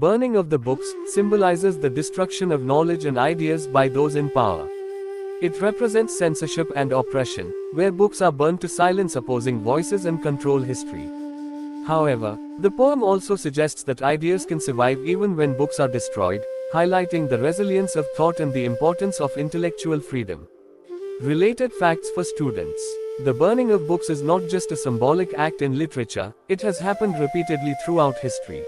burning of the books symbolizes the destruction of knowledge and ideas by those in power. It represents censorship and oppression, where books are burned to silence opposing voices and control history. However, the poem also suggests that ideas can survive even when books are destroyed, highlighting the resilience of thought and the importance of intellectual freedom. Related facts for students The burning of books is not just a symbolic act in literature, it has happened repeatedly throughout history.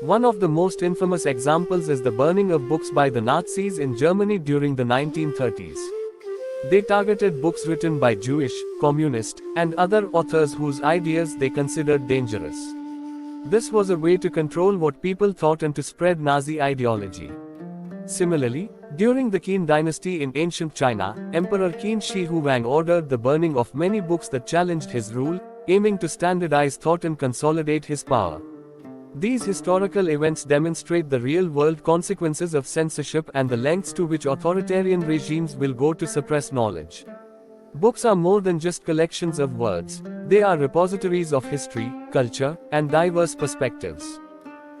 One of the most infamous examples is the burning of books by the Nazis in Germany during the 1930s. They targeted books written by Jewish, communist, and other authors whose ideas they considered dangerous. This was a way to control what people thought and to spread Nazi ideology. Similarly, during the Qin dynasty in ancient China, Emperor Qin Shi Huang ordered the burning of many books that challenged his rule, aiming to standardize thought and consolidate his power. These historical events demonstrate the real world consequences of censorship and the lengths to which authoritarian regimes will go to suppress knowledge. Books are more than just collections of words, they are repositories of history, culture, and diverse perspectives.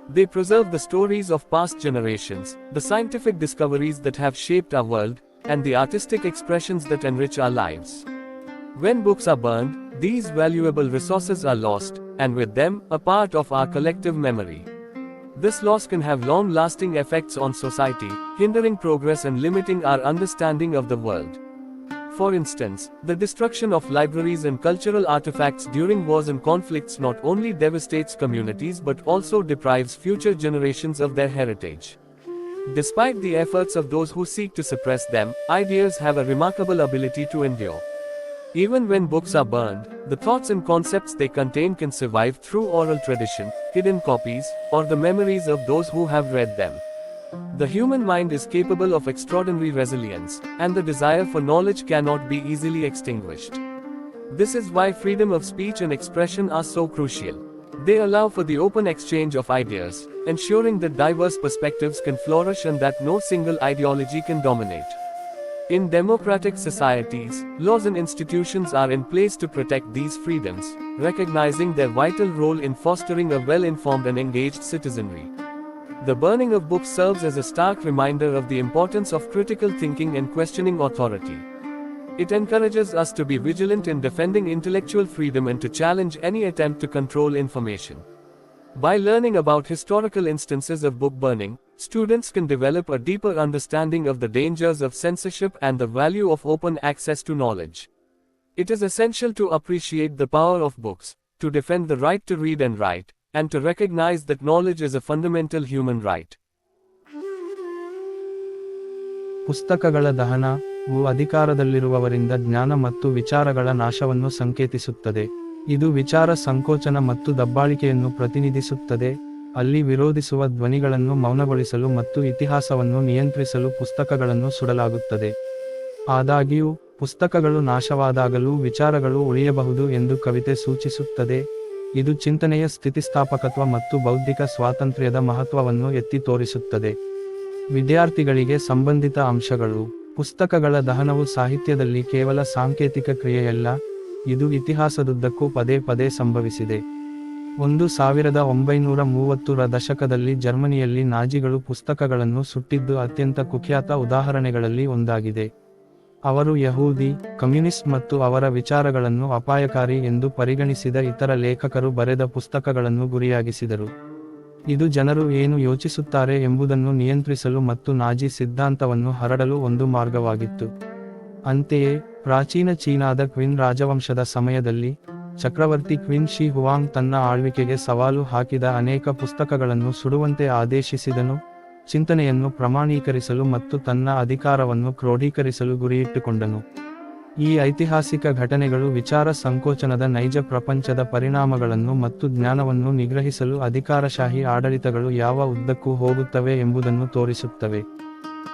They preserve the stories of past generations, the scientific discoveries that have shaped our world, and the artistic expressions that enrich our lives. When books are burned, these valuable resources are lost, and with them, a part of our collective memory. This loss can have long lasting effects on society, hindering progress and limiting our understanding of the world. For instance, the destruction of libraries and cultural artifacts during wars and conflicts not only devastates communities but also deprives future generations of their heritage. Despite the efforts of those who seek to suppress them, ideas have a remarkable ability to endure. Even when books are burned, the thoughts and concepts they contain can survive through oral tradition, hidden copies, or the memories of those who have read them. The human mind is capable of extraordinary resilience, and the desire for knowledge cannot be easily extinguished. This is why freedom of speech and expression are so crucial. They allow for the open exchange of ideas, ensuring that diverse perspectives can flourish and that no single ideology can dominate. In democratic societies, laws and institutions are in place to protect these freedoms, recognizing their vital role in fostering a well informed and engaged citizenry. The burning of books serves as a stark reminder of the importance of critical thinking and questioning authority. It encourages us to be vigilant in defending intellectual freedom and to challenge any attempt to control information. By learning about historical instances of book burning, students can develop a deeper understanding of the dangers of censorship and the value of open access to knowledge. It is essential to appreciate the power of books, to defend the right to read and write, and to recognize that knowledge is a fundamental human right. ಪುಸ್ತಕಗಳ ದಹನ ವು ಅಧಿಕಾರದಲ್ಲಿರುವವರಿಂದ ಜ್ಞಾನ ಮತ್ತು ವಿಚಾರಗಳ ನಾಶವನ್ನು ಸಂಕೇತಿಸುತ್ತದೆ ಇದು ವಿಚಾರ ಸಂಕೋಚನ ಮತ್ತು ದಬ್ಬಾಳಿಕೆಯನ್ನು ಪ್ರತಿನಿಧಿಸುತ್ತದೆ ಅಲ್ಲಿ ವಿರೋಧಿಸುವ ಧ್ವನಿಗಳನ್ನು ಮೌನಗೊಳಿಸಲು ಮತ್ತು ಇತಿಹಾಸವನ್ನು ನಿಯಂತ್ರಿಸಲು ಪುಸ್ತಕಗಳನ್ನು ಸುಡಲಾಗುತ್ತದೆ. ಆದಾಗ್ಯೂ, ಪುಸ್ತಕಗಳು ನಾಶವಾದಾಗಲೂ ವಿಚಾರಗಳು ಉಳಿಯಬಹುದು ಎಂದು ಕವಿತೆ ಸೂಚಿಸುತ್ತದೆ. ಇದು ಚಿಂತನೆಯ ಸ್ಥಿತಿಸ್ಥಾಪಕತ್ವ ಮತ್ತು ಬೌದ್ಧಿಕ ಸ್ವಾತಂತ್ರ್ಯದ ಮಹತ್ವವನ್ನು ಎತ್ತಿ ತೋರಿಸುತ್ತದೆ. ವಿದ್ಯಾರ್ಥಿಗಳಿಗೆ ಸಂಬಂಧಿತ ಅಂಶಗಳು. ಪುಸ್ತಕಗಳ ದಹನವು ಸಾಹಿತ್ಯದಲ್ಲಿ ಕೇವಲ ಸಾಂಕೇತಿಕ ಕ್ರಿಯೆಯಲ್ಲ, ಇದು ಇತಿಹಾಸದುದ್ದಕ್ಕೂ ಪದೇ ಪದೇ ಸಂಭವಿಸಿದೆ. ಒಂದು ಸಾವಿರದ ಒಂಬೈನೂರ ಮೂವತ್ತರ ದಶಕದಲ್ಲಿ ಜರ್ಮನಿಯಲ್ಲಿ ನಾಜಿಗಳು ಪುಸ್ತಕಗಳನ್ನು ಸುಟ್ಟಿದ್ದು ಅತ್ಯಂತ ಕುಖ್ಯಾತ ಉದಾಹರಣೆಗಳಲ್ಲಿ ಒಂದಾಗಿದೆ. ಅವರು ಯಹೂದಿ, ಕಮ್ಯುನಿಸ್ಟ್ ಮತ್ತು ಅವರ ವಿಚಾರಗಳನ್ನು ಅಪಾಯಕಾರಿ ಎಂದು ಪರಿಗಣಿಸಿದ ಇತರ ಲೇಖಕರು ಬರೆದ ಪುಸ್ತಕಗಳನ್ನು ಗುರಿಯಾಗಿಸಿದರು. ಇದು ಜನರು ಏನು ಯೋಚಿಸುತ್ತಾರೆ ಎಂಬುದನ್ನು ನಿಯಂತ್ರಿಸಲು ಮತ್ತು ನಾಜಿ ಸಿದ್ಧಾಂತವನ್ನು ಹರಡಲು ಒಂದು ಮಾರ್ಗವಾಗಿತ್ತು. ಅಂತೆಯೇ, ಪ್ರಾಚೀನ ಚೀನಾದ ಕ್ವಿನ್ ರಾಜವಂಶದ ಸಮಯದಲ್ಲಿ ಚಕ್ರವರ್ತಿ ಕ್ವಿನ್ ಶಿ ಹುವಾಂಗ್ ತನ್ನ ಆಳ್ವಿಕೆಗೆ ಸವಾಲು ಹಾಕಿದ ಅನೇಕ ಪುಸ್ತಕಗಳನ್ನು ಸುಡುವಂತೆ ಆದೇಶಿಸಿದನು. ಚಿಂತನೆಯನ್ನು ಪ್ರಮಾಣೀಕರಿಸಲು ಮತ್ತು ತನ್ನ ಅಧಿಕಾರವನ್ನು ಕ್ರೋಢೀಕರಿಸಲು ಗುರಿಯಿಟ್ಟುಕೊಂಡನು. ಈ ಐತಿಹಾಸಿಕ ಘಟನೆಗಳು ವಿಚಾರ ಸಂಕೋಚನದ ನೈಜ ಪ್ರಪಂಚದ ಪರಿಣಾಮಗಳನ್ನು ಮತ್ತು ಜ್ಞಾನವನ್ನು ನಿಗ್ರಹಿಸಲು ಅಧಿಕಾರಶಾಹಿ ಆಡಳಿತಗಳು ಯಾವ ಉದ್ದಕ್ಕೂ ಹೋಗುತ್ತವೆ ಎಂಬುದನ್ನು ತೋರಿಸುತ್ತವೆ.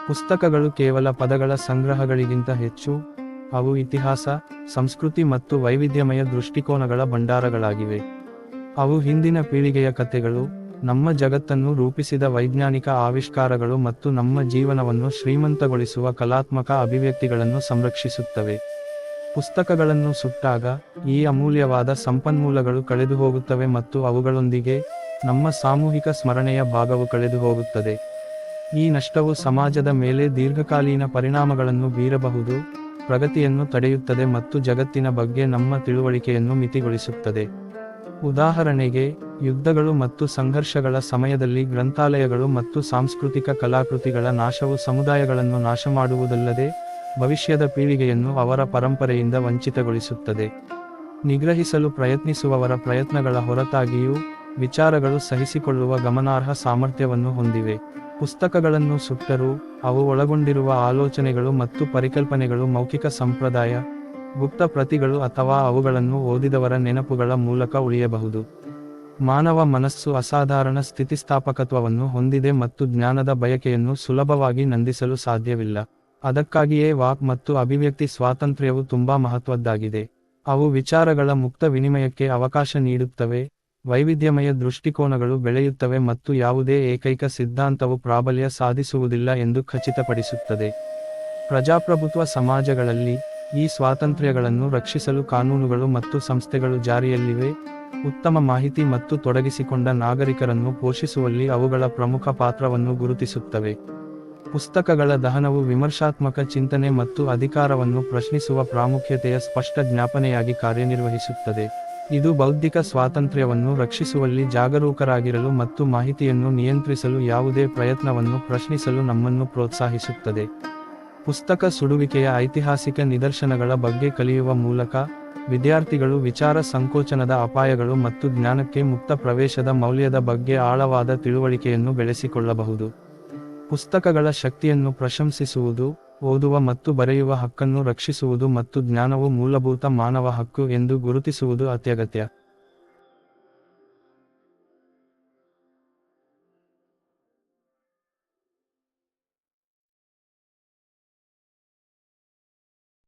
ಪುಸ್ತಕಗಳು ಕೇವಲ ಪದಗಳ ಸಂಗ್ರಹಗಳಿಗಿಂತ ಹೆಚ್ಚು ಅವು ಇತಿಹಾಸ, ಸಂಸ್ಕೃತಿ ಮತ್ತು ವೈವಿಧ್ಯಮಯ ದೃಷ್ಟಿಕೋನಗಳ ಭಂಡಾರಗಳಾಗಿವೆ. ಅವು ಹಿಂದಿನ ಪೀಳಿಗೆಯ ಕಥೆಗಳು, ನಮ್ಮ ಜಗತ್ತನ್ನು ರೂಪಿಸಿದ ವೈಜ್ಞಾನಿಕ ಆವಿಷ್ಕಾರಗಳು ಮತ್ತು ನಮ್ಮ ಜೀವನವನ್ನು ಶ್ರೀಮಂತಗೊಳಿಸುವ ಕಲಾತ್ಮಕ ಅಭಿವ್ಯಕ್ತಿಗಳನ್ನು ಸಂರಕ್ಷಿಸುತ್ತವೆ. ಪುಸ್ತಕಗಳನ್ನು ಸುಟ್ಟಾಗ, ಈ ಅಮೂಲ್ಯವಾದ ಸಂಪನ್ಮೂಲಗಳು ಕಳೆದುಹೋಗುತ್ತವೆ ಮತ್ತು ಅವುಗಳೊಂದಿಗೆ, ನಮ್ಮ ಸಾಮೂಹಿಕ ಸ್ಮರಣೆಯ ಭಾಗವು ಕಳೆದುಹೋಗುತ್ತದೆ. ಈ ನಷ್ಟವು ಸಮಾಜದ ಮೇಲೆ ದೀರ್ಘಕಾಲೀನ ಪರಿಣಾಮಗಳನ್ನು ಬೀರಬಹುದು ಪ್ರಗತಿಯನ್ನು ತಡೆಯುತ್ತದೆ ಮತ್ತು ಜಗತ್ತಿನ ಬಗ್ಗೆ ನಮ್ಮ ತಿಳುವಳಿಕೆಯನ್ನು ಮಿತಿಗೊಳಿಸುತ್ತದೆ. ಉದಾಹರಣೆಗೆ, ಯುದ್ಧಗಳು ಮತ್ತು ಸಂಘರ್ಷಗಳ ಸಮಯದಲ್ಲಿ ಗ್ರಂಥಾಲಯಗಳು ಮತ್ತು ಸಾಂಸ್ಕೃತಿಕ ಕಲಾಕೃತಿಗಳ ನಾಶವು ಸಮುದಾಯಗಳನ್ನು ನಾಶ ಮಾಡುವುದಲ್ಲದೆ ಭವಿಷ್ಯದ ಪೀಳಿಗೆಯನ್ನು ಅವರ ಪರಂಪರೆಯಿಂದ ವಂಚಿತಗೊಳಿಸುತ್ತದೆ. ನಿಗ್ರಹಿಸಲು ಪ್ರಯತ್ನಿಸುವವರ ಪ್ರಯತ್ನಗಳ ಹೊರತಾಗಿಯೂ, ವಿಚಾರಗಳು ಸಹಿಸಿಕೊಳ್ಳುವ ಗಮನಾರ್ಹ ಸಾಮರ್ಥ್ಯವನ್ನು ಹೊಂದಿವೆ. ಪುಸ್ತಕಗಳನ್ನು ಸುಟ್ಟರೂ ಅವು ಒಳಗೊಂಡಿರುವ ಆಲೋಚನೆಗಳು ಮತ್ತು ಪರಿಕಲ್ಪನೆಗಳು ಮೌಖಿಕ ಸಂಪ್ರದಾಯ, ಗುಪ್ತ ಪ್ರತಿಗಳು ಅಥವಾ ಅವುಗಳನ್ನು ಓದಿದವರ ನೆನಪುಗಳ ಮೂಲಕ ಉಳಿಯಬಹುದು. ಮಾನವ ಮನಸ್ಸು ಅಸಾಧಾರಣ ಸ್ಥಿತಿಸ್ಥಾಪಕತ್ವವನ್ನು ಹೊಂದಿದೆ ಮತ್ತು ಜ್ಞಾನದ ಬಯಕೆಯನ್ನು ಸುಲಭವಾಗಿ ನಂದಿಸಲು ಸಾಧ್ಯವಿಲ್ಲ. ಅದಕ್ಕಾಗಿಯೇ ವಾಕ್ ಮತ್ತು ಅಭಿವ್ಯಕ್ತಿ ಸ್ವಾತಂತ್ರ್ಯವು ತುಂಬಾ ಮಹತ್ವದ್ದಾಗಿದೆ. ಅವು ವಿಚಾರಗಳ ಮುಕ್ತ ವಿನಿಮಯಕ್ಕೆ ಅವಕಾಶ ನೀಡುತ್ತವೆ ವೈವಿಧ್ಯಮಯ ದೃಷ್ಟಿಕೋನಗಳು ಬೆಳೆಯುತ್ತವೆ ಮತ್ತು ಯಾವುದೇ ಏಕೈಕ ಸಿದ್ಧಾಂತವು ಪ್ರಾಬಲ್ಯ ಸಾಧಿಸುವುದಿಲ್ಲ ಎಂದು ಖಚಿತಪಡಿಸುತ್ತದೆ. ಪ್ರಜಾಪ್ರಭುತ್ವ ಸಮಾಜಗಳಲ್ಲಿ ಈ ಸ್ವಾತಂತ್ರ್ಯಗಳನ್ನು ರಕ್ಷಿಸಲು ಕಾನೂನುಗಳು ಮತ್ತು ಸಂಸ್ಥೆಗಳು ಜಾರಿಯಲ್ಲಿವೆ. ಉತ್ತಮ ಮಾಹಿತಿ ಮತ್ತು ತೊಡಗಿಸಿಕೊಂಡ ನಾಗರಿಕರನ್ನು ಪೋಷಿಸುವಲ್ಲಿ ಅವುಗಳ ಪ್ರಮುಖ ಪಾತ್ರವನ್ನು ಗುರುತಿಸುತ್ತವೆ. ಪುಸ್ತಕಗಳ ದಹನವು ವಿಮರ್ಶಾತ್ಮಕ ಚಿಂತನೆ ಮತ್ತು ಅಧಿಕಾರವನ್ನು ಪ್ರಶ್ನಿಸುವ ಪ್ರಾಮುಖ್ಯತೆಯ ಸ್ಪಷ್ಟ ಜ್ಞಾಪನೆಯಾಗಿ ಕಾರ್ಯನಿರ್ವಹಿಸುತ್ತದೆ. ಇದು ಬೌದ್ಧಿಕ ಸ್ವಾತಂತ್ರ್ಯವನ್ನು ರಕ್ಷಿಸುವಲ್ಲಿ ಜಾಗರೂಕರಾಗಿರಲು ಮತ್ತು ಮಾಹಿತಿಯನ್ನು ನಿಯಂತ್ರಿಸಲು ಯಾವುದೇ ಪ್ರಯತ್ನವನ್ನು ಪ್ರಶ್ನಿಸಲು ನಮ್ಮನ್ನು ಪ್ರೋತ್ಸಾಹಿಸುತ್ತದೆ. ಪುಸ್ತಕ ಸುಡುವಿಕೆಯ ಐತಿಹಾಸಿಕ ನಿದರ್ಶನಗಳ ಬಗ್ಗೆ ಕಲಿಯುವ ಮೂಲಕ ವಿದ್ಯಾರ್ಥಿಗಳು ವಿಚಾರ ಸಂಕೋಚನದ ಅಪಾಯಗಳು ಮತ್ತು ಜ್ಞಾನಕ್ಕೆ ಮುಕ್ತ ಪ್ರವೇಶದ ಮೌಲ್ಯದ ಬಗ್ಗೆ ಆಳವಾದ ತಿಳುವಳಿಕೆಯನ್ನು ಬೆಳೆಸಿಕೊಳ್ಳಬಹುದು. ಪುಸ್ತಕಗಳ ಶಕ್ತಿಯನ್ನು ಪ್ರಶಂಸಿಸುವುದು ಓದುವ ಮತ್ತು ಬರೆಯುವ ಹಕ್ಕನ್ನು ರಕ್ಷಿಸುವುದು ಮತ್ತು ಜ್ಞಾನವು ಮೂಲಭೂತ ಮಾನವ ಹಕ್ಕು ಎಂದು ಗುರುತಿಸುವುದು ಅತ್ಯಗತ್ಯ.